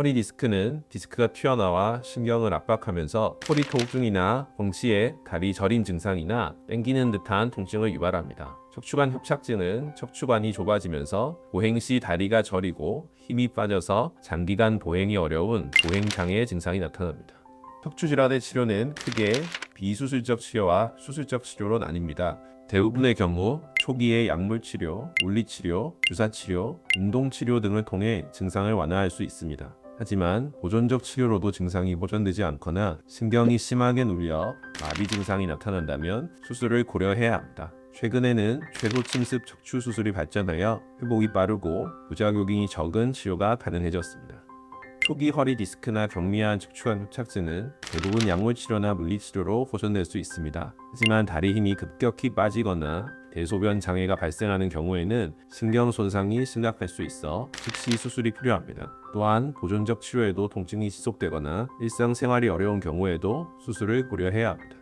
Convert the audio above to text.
허리 디스크는 디스크가 튀어나와 신경을 압박하면서 허리 통증이나 동시에 다리 저림 증상이나 땡기는 듯한 통증을 유발합니다. 척추관 협착증은 척추관이 좁아지면서 보행 시 다리가 저리고 힘이 빠져서 장기간 보행이 어려운 보행 장애 증상이 나타납니다. 척추 질환의 치료는 크게 비수술적 치료와 수술적 치료로 나뉩니다. 대부분의 경우 초기의 약물 치료, 물리 치료, 주사 치료, 운동 치료 등을 통해 증상을 완화할 수 있습니다. 하지만 보존적 치료로도 증상이 보존되지 않거나 신경이 심하게 눌려 마비 증상이 나타난다면 수술을 고려해야 합니다. 최근에는 최소 침습 척추 수술이 발전하여 회복이 빠르고 부작용이 적은 치료가 가능해졌습니다. 초기 허리 디스크나 경미한 척추관 협착증은 대부분 약물 치료나 물리 치료로 보존될 수 있습니다. 하지만 다리 힘이 급격히 빠지거나 대소변 장애가 발생하는 경우에는 신경 손상이 심각할 수 있어 즉시 수술이 필요합니다. 또한 보존적 치료에도 통증이 지속되거나 일상생활이 어려운 경우에도 수술을 고려해야 합니다.